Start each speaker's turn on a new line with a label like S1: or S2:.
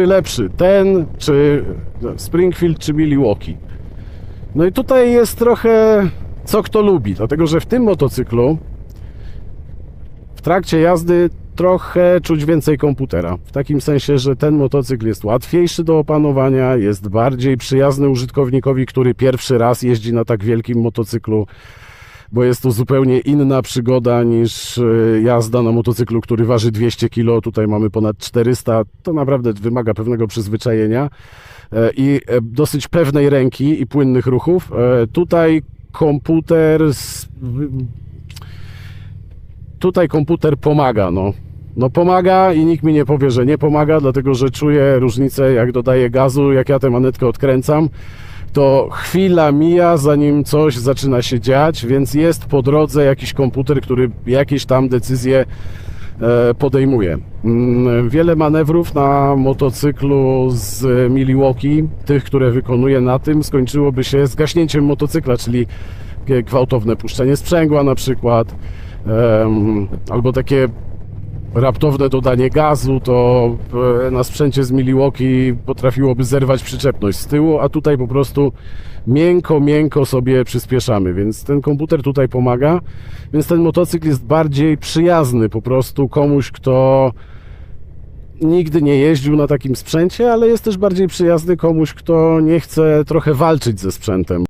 S1: lepszy, ten czy Springfield czy Milwaukee. No i tutaj jest trochę co kto lubi, dlatego że w tym motocyklu w trakcie jazdy trochę czuć więcej komputera. W takim sensie, że ten motocykl jest łatwiejszy do opanowania, jest bardziej przyjazny użytkownikowi, który pierwszy raz jeździ na tak wielkim motocyklu, bo jest to zupełnie inna przygoda niż e, jazda na motocyklu, który waży 200 kg. Tutaj mamy ponad 400. To naprawdę wymaga pewnego przyzwyczajenia e, i e, dosyć pewnej ręki i płynnych ruchów. Tutaj komputer tutaj komputer pomaga, no. No pomaga i nikt mi nie powie, że nie pomaga, dlatego że czuję różnicę, jak dodaję gazu, jak ja tę manetkę odkręcam, to chwila mija, zanim coś zaczyna się dziać, więc jest po drodze jakiś komputer, który jakieś tam decyzje e, podejmuje. Mm, Wiele manewrów na motocyklu z Milwaukee, tych, które wykonuję na tym, skończyłoby się zgaśnięciem motocykla, czyli gwałtowne puszczenie sprzęgła na przykład, albo takie raptowne dodanie gazu, to e, na sprzęcie z Milwaukee potrafiłoby zerwać przyczepność z tyłu, a tutaj po prostu miękko, miękko sobie przyspieszamy, więc ten komputer tutaj pomaga, więc ten motocykl jest bardziej przyjazny po prostu komuś, kto nigdy nie jeździł na takim sprzęcie, ale jest też bardziej przyjazny komuś, kto nie chce trochę walczyć ze sprzętem.